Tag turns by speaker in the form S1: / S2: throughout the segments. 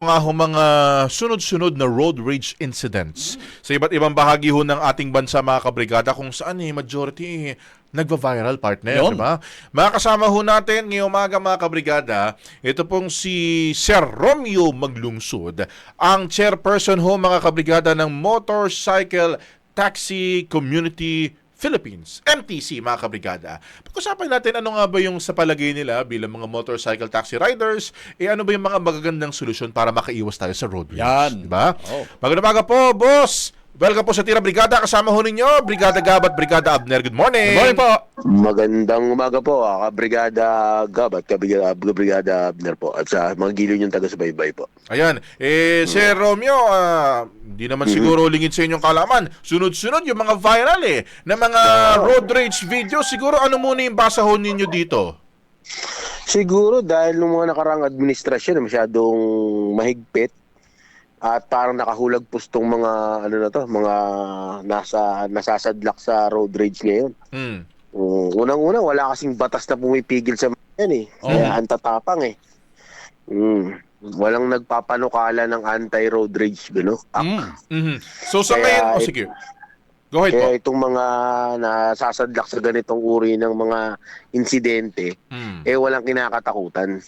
S1: ho mga sunod-sunod na road rage incidents sa iba't ibang bahagi ho ng ating bansa mga kabrigada kung saan eh, majority eh, nagva-viral partner, di ba? Makakasama ho natin ngayong umaga mga kabrigada, ito pong si Sir Romeo Maglungsod, ang chairperson ho mga kabrigada ng Motorcycle Taxi Community Philippines, MTC mga kabrigada. Pag-usapan natin ano nga ba yung sa palagay nila bilang mga motorcycle taxi riders, eh ano ba yung mga magagandang solusyon para makaiwas tayo sa road rage,
S2: Yan.
S1: di ba?
S2: Oh.
S1: Magandang po, boss! Welcome po sa Tira Brigada. Kasama ho ninyo, Brigada Gab at Brigada Abner. Good morning!
S2: Good morning po.
S3: Magandang umaga po, ah, Kabrigada Gab at Kabrigada, Kabrigada Abner po at sa mga giliw niyong taga-subaybay po.
S1: Ayan. Eh, Sir Romeo, ah, hindi naman siguro lingid sa inyong kalaman. Sunod-sunod yung mga viral eh, na mga road rage video. Siguro ano muna yung basahon ninyo dito?
S3: Siguro dahil nung mga nakarang administrasyon masyadong mahigpit at parang nakahulag pustong mga ano na to, mga nasa nasasadlak sa road rage ngayon.
S1: Hmm.
S3: Um, unang-una wala kasing batas na pumipigil sa mga yan eh. Kaya ang tatapang eh. Mm. Walang nagpapanukala ng anti-road rage gano.
S2: Mm.
S1: Mhm. So sa
S3: Kaya
S1: ngayon, oh, sige. Go ahead po.
S3: Kaya itong mga nasasadlak sa ganitong uri ng mga insidente,
S1: Hmm.
S3: eh walang kinakatakutan.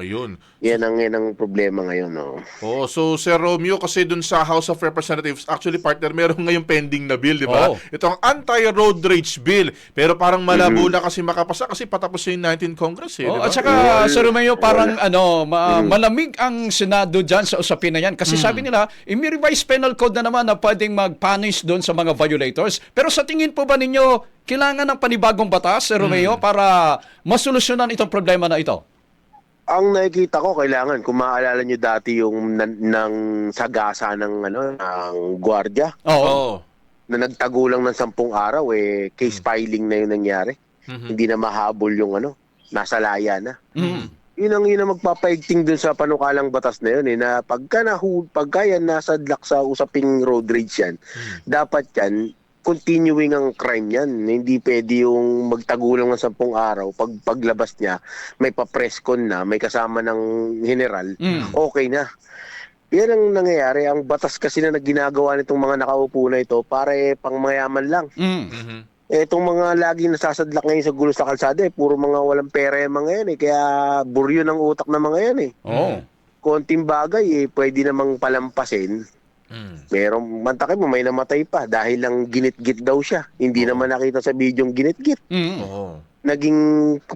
S1: Ayun.
S3: Yan ang, yan ang problema ngayon. No?
S1: Oh, so Sir Romeo kasi dun sa House of Representatives, actually partner, meron ngayong pending na bill, di ba?
S2: Oo.
S1: Ito ang anti-road rage bill. Pero parang malabo na kasi makapasa kasi patapos yung 19 Congress eh,
S2: Oh, at saka
S3: Wala.
S2: Sir Romeo, parang ano, ma-
S3: Mm.
S2: malamig ang Senado dyan sa usapin na yan. Kasi sabi nila, i-revise penal code na naman na pwedeng mag-punish doon sa mga violators. Pero sa tingin po ba ninyo, kailangan ng panibagong batas, Sir Romeo, para masolusyonan itong problema na ito?
S3: Ang nakikita ko, kailangan, kung maaalala nyo dati yung ng sagasa ng, ano, ng gwardiya,
S2: Oo.
S1: Oo.
S3: na nagtago lang ng sampung araw, eh, case filing na yung nangyari.
S1: Mhm.
S3: Hindi na mahabol yung ano, nasa laya na.
S2: Mm.
S3: Yun ang yun ang magpapaigting dun sa panukalang batas na yun eh, na pagka, nahu, pagka yan nasadlak sa usaping road rage yan, dapat yan, continuing ang crime yan. Hindi pwede yung magtagulang ng sampung araw, pag paglabas niya, may pa-presscon na, may kasama ng general,
S2: Mm.
S3: okay na. Yan ang nangyayari. Ang batas kasi na ginagawa nitong mga nakaupo na ito, para eh, pang mayaman lang.
S2: Mm.
S1: Mhm.
S3: Eh, itong mga laging nasasadlak ngayon sa gulo sa kalsada, eh, puro mga walang pera yung mga yan eh. Kaya buryo ng utak ng mga yan eh.
S2: Oo.
S3: Konting bagay eh, pwede namang palampasin.
S1: Mm.
S3: Merong mantakay mo, may namatay pa dahil lang ginit-git daw siya. Hindi
S1: Oo.
S3: naman nakita sa video yung ginit-git.
S2: Mm.
S1: Oo.
S3: Naging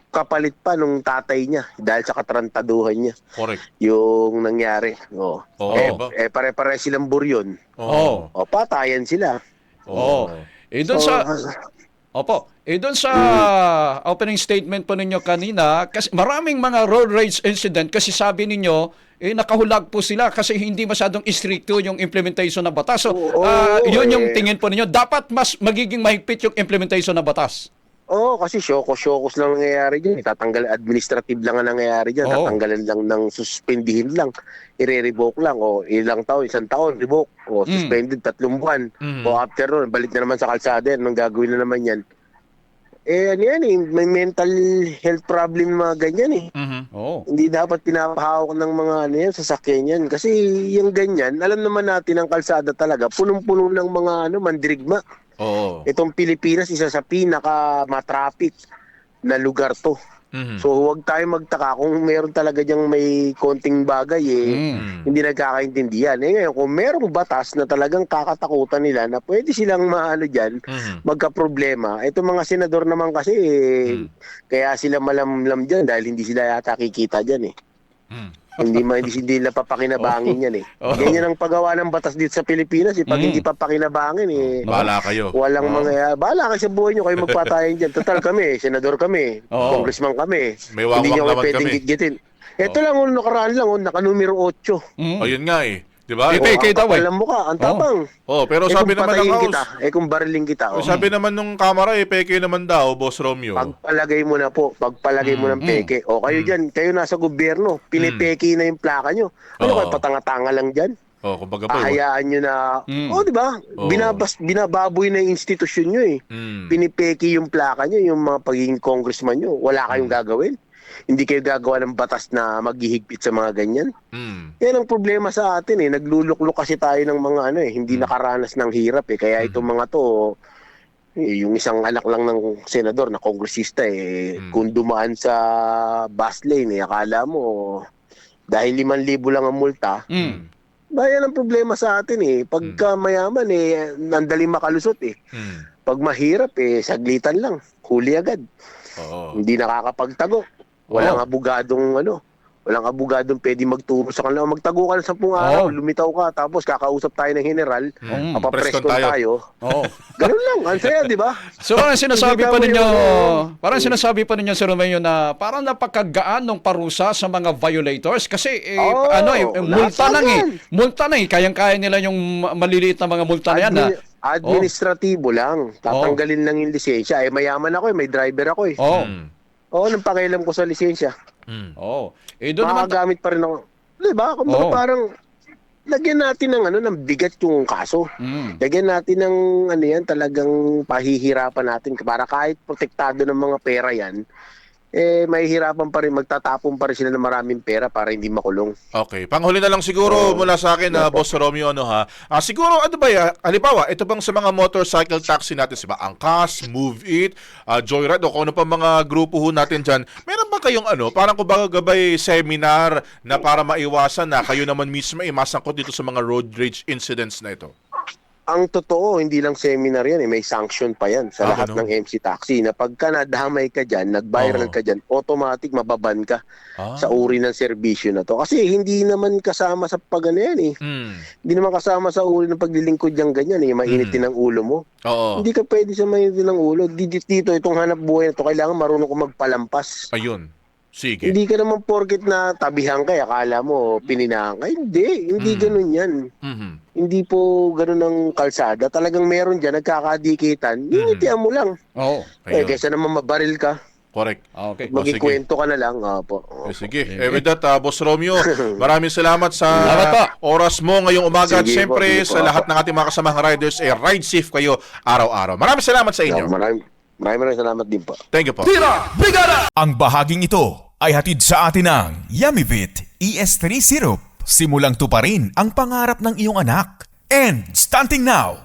S3: kapalit pa nung tatay niya dahil sa katrantaduhan niya
S1: Correct.
S3: yung nangyari. Oh.
S1: Oo.
S3: eh,
S1: ba?
S3: eh pare-pare silang buryon.
S2: Oo.
S3: O patayan sila.
S2: Oo. Eh, doon
S3: So,
S2: sa... Opo. Eh doon sa opening statement po ninyo kanina, kasi maraming mga road rage incident kasi sabi ninyo, eh nakahulag po sila kasi hindi masyadong istrikto yung implementation ng batas. So, ah, yun yung
S3: eh.
S2: tingin po ninyo. Dapat mas magiging mahigpit yung implementation ng batas.
S3: Oo, kasi syokos-syokos lang nangyayari dyan. Tatanggal, administrative lang ang nangyayari dyan.
S2: Oo.
S3: Tatanggalan lang ng suspendihin lang. I-revoke lang. O ilang taon, isang taon, revoke. O
S2: Mm.
S3: suspended, tatlong buwan.
S1: Mhm.
S3: O after nun, balik na naman sa kalsada. Anong gagawin na naman yan? Eh, ano yan eh, may mental health problem mga ganyan eh.
S1: Mhm.
S2: Oo.
S3: Hindi dapat pinapahawak ng mga ano yan, sasakyan yan. Kasi yung ganyan, alam naman natin ang kalsada talaga, punong-puno ng mga ano, mandirigma.
S1: Oo.
S3: Itong Pilipinas, isa sa pinaka matraffic na lugar to.
S1: Mhm.
S3: So huwag tayo magtaka kung meron talaga diyang may konting bagay eh,
S2: Mm.
S3: hindi nagkakaintindihan. Eh ngayon, kung merong batas na talagang kakatakutan nila na pwede silang maano dyan,
S1: Mhm.
S3: magka-problema. Itong mga senador naman kasi, eh,
S1: Mm.
S3: kaya sila malamlam dyan dahil hindi sila yata kikita dyan eh.
S1: Mhm.
S3: Hindi ma hindi, nila papakinabangin yan eh.
S2: Oh.
S3: Ganyan ang paggawa ng batas dito sa Pilipinas eh. Pag
S2: Mm.
S3: hindi papakinabangin eh,
S1: Bahala kayo.
S3: Walang
S2: Oo.
S3: mga, bahala kayo sa buhay nyo, kayo magpatayan dyan. Total kami, senador kami,
S2: Oo.
S3: congressman kami.
S1: May wawak
S3: Hindi nyo
S1: naman
S3: kayo pwedeng
S1: kami.
S3: gitgitin. Ito lang, oh, nakaraan lang, oh, naka-numero 8.
S2: Mm.
S1: Ayun nga eh. Di ba?
S2: Ito, Peke daw, eh.
S3: Alam mo ka, ang tapang.
S1: Oh, pero
S3: eh
S1: sabi naman ng House,
S3: kita, eh kung bariling kita, oh.
S1: sabi naman nung kamera eh, peke naman daw, Boss Romeo.
S3: Pagpalagay mo na po, pagpalagay mo
S1: Mm,
S3: ng peke. O kayo dyan, kayo nasa gobyerno, pinipeke na yung plaka nyo. Ano
S1: Oo.
S3: kayo, patanga-tanga lang dyan?
S1: Oh, kumbaga po.
S3: Ahayaan nyo na,
S2: Mm.
S3: oh di ba?
S1: Oo.
S3: Binabas, binababoy na yung institusyon nyo eh.
S1: Mm.
S3: pinipeki yung plaka nyo, yung mga pagiging congressman nyo, wala kayong
S1: Hmm.
S3: gagawin. Hindi kayo gagawa ng batas na maghihigpit sa mga ganyan.
S1: Mm.
S3: Yan ang problema sa atin eh. Nagluluklok kasi tayo ng mga ano eh, hindi nakaranas ng hirap eh. Kaya itong mga to, eh, yung isang anak lang ng senador na kongresista eh,
S1: Mm.
S3: kung dumaan sa bus lane eh, akala mo, dahil 5,000 lang ang multa,
S2: Mm.
S3: ba yan ang problema sa atin eh. Pagka mayaman eh, nandali makalusot eh.
S1: Mm.
S3: Pag mahirap eh, saglitan lang, huli agad.
S1: Oo.
S3: Hindi nakakapagtago. Walang
S2: Oo.
S3: abogadong ano, walang abogadong pwede magturo sa kanila. Magtago ka ng sampung araw,
S2: Oo.
S3: lumitaw ka, tapos kakausap tayo ng general,
S1: Mm.
S3: mapapresko
S1: Preston tayo.
S3: tayo.
S2: Oo.
S3: Ganun lang, ang saya, di ba?
S2: So parang sinasabi pa ninyo,
S3: yung ano.
S2: parang sinasabi pa ninyo Sir Romeo na parang napakagaan ng parusa sa mga violators kasi eh,
S3: Oo,
S2: ano eh, eh, multa lang eh. Multa lang eh, kayang-kaya nila yung ma- maliliit na mga multa na yan. ah.
S3: Admi- administratibo lang. Tatanggalin lang yung lisensya. Eh, mayaman ako eh, may driver ako eh.
S2: Oo.
S1: Mm.
S3: Oo, nang pakialam ko sa lisensya.
S1: Mm.
S2: Oo. Eh doon naman
S3: Makagamit pa rin ako. Di ba? Kung
S2: Oo.
S3: parang, lagyan natin ng ano, ng bigat yung kaso.
S2: Mm.
S3: Lagyan natin ng ano yan, talagang pahihirapan natin para kahit protektado ng mga pera yan, eh mahihirapan pa rin, magtatapon pa rin sila ng maraming pera para hindi makulong.
S1: Okay. Panghuli na lang siguro
S3: Oo.
S1: mula sa akin, na Boss Romeo, ano ha? Ah, siguro, ano ba ya? Halimbawa, ito bang sa mga motorcycle taxi natin, si ba? Angkas, Move It, ah, Joyride, o kung ano pa mga grupo ho natin dyan, meron ba kayong ano, parang kumbaga gabay seminar na para maiwasan na kayo naman mismo ay masangkot dito sa mga road rage incidents na ito?
S3: Ang totoo, hindi lang seminar yan, eh, may sanction pa yan sa
S1: Ah,
S3: lahat
S1: ganun?
S3: ng MC Taxi na pagka nadamay ka dyan, nag-viral
S1: Oo.
S3: ka dyan, automatic mababan ka
S1: Ah.
S3: sa uri ng serbisyo na to. Kasi hindi naman kasama sa pag ano yan eh.
S1: Mm.
S3: Hindi naman kasama sa uri ng paglilingkod yung ganyan eh, mainitin ang ulo mo.
S1: Oo.
S3: Hindi ka pwede sa mainitin ng ulo. Dito, dito itong hanap buhay na to, kailangan marunong ko magpalampas.
S1: Ayun. Sige.
S3: Hindi ka naman porket na tabihan ka, eh, akala mo pininahan ka. Hindi, hindi
S1: Mm.
S3: ganun yan.
S1: Mhm.
S3: Hindi po ganun ang kalsada. Talagang meron dyan, nagkakadikitan. Ingitian mo lang.
S2: Oo.
S3: Eh,
S1: Ayun.
S3: kaysa naman mabaril ka,
S1: Correct.
S2: Okay.
S1: Oh,
S3: maging
S1: sige.
S3: kwento ka na lang. Opo.
S1: Eh, sige. Eh, with that, ah, Boss Romeo, maraming salamat sa
S2: po.
S1: oras mo ngayong umaga. At
S3: Sige po,
S1: syempre,
S3: sige po.
S1: sa lahat ng ating mga kasamang riders, eh, ride safe kayo araw-araw. Maraming salamat sa inyo.
S3: Maraming, maraming maraming salamat din po.
S1: Thank you po.
S4: Ang bahaging ito ay hatid sa atin ng Yummy ES3 Syrup. Simulang tuparin ang pangarap ng iyong anak. And starting now,